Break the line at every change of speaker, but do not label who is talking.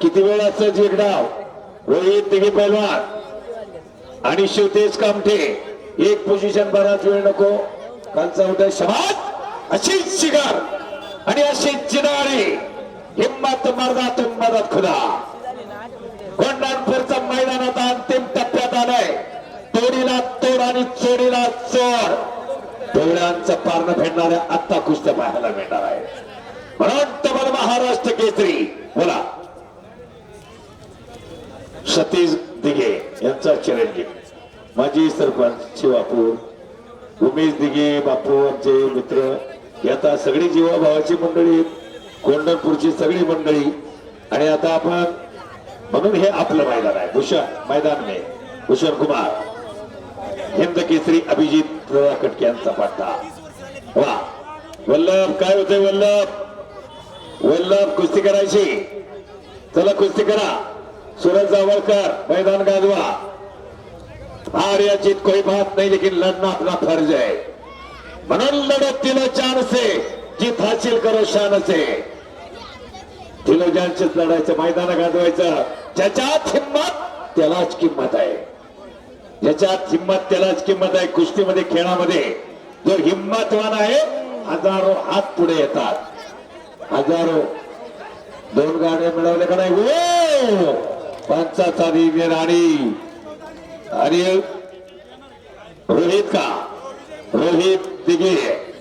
किती वेळ असं जिगडाव रोहित तिघे पैलवान. आणि शिवतेज कामठे. एक पोझिशन बराच वेळ नको. कालचा उठा शबाद अशीच शिगार. आणि अशीच अशी हिंमत मर्दा तुम मदत खुदा. कोंडाणपूरचा मैदान आता अंतिम टप्प्यात आलाय. तोडीला तोड आणि चोरीला चोर. डोळ्यांचं पारणं फेडणाऱ्या आत्ता कुस्त्या पाहायला मिळणार आहे. म्हणून तबल महाराष्ट्र केसरी. बोला. सतीश दिघे यांचा चिरंजीव माजी सरपंच शिवापूर उमेश दिघे बापू आमचे मित्र ही आता सगळी जीवाभावाची मंडळी कोंढणपूरची सगळी मंडळी. आणि आता आपण म्हणून हे आपलं मैदान आहे. भूषण मैदान नाही. भूषण कुमार. हिंद केसरी अभिजित कटके यांचा पट्टा वा. वल्लभ काय होते वल्लभ? वल्लभ कुस्ती करायची. चला कुस्ती करा. सूरज जावळकर मैदान गाजवा. हार या जीत कोई बात नाही लेकिन लढणं आपला फर्ज आहे. म्हणून लढत तिला जान आहे. जीत हासिल करो शानच आहे. तिलो जानचेच लढायचं मैदान गाजवायचं ज्याच्यात हिंमत त्यालाच किंमत आहे. ज्याच्यात हिंमत त्यालाच किंमत आहे. कुस्तीमध्ये खेळामध्ये. जो हिंमतवान आहे हजारो हात पुढे येतात. हजारो दोन गाड्या मिळवल्या का नाही? हो! पंचाचा राणी. आणि रोहित का? रोहित दिघे.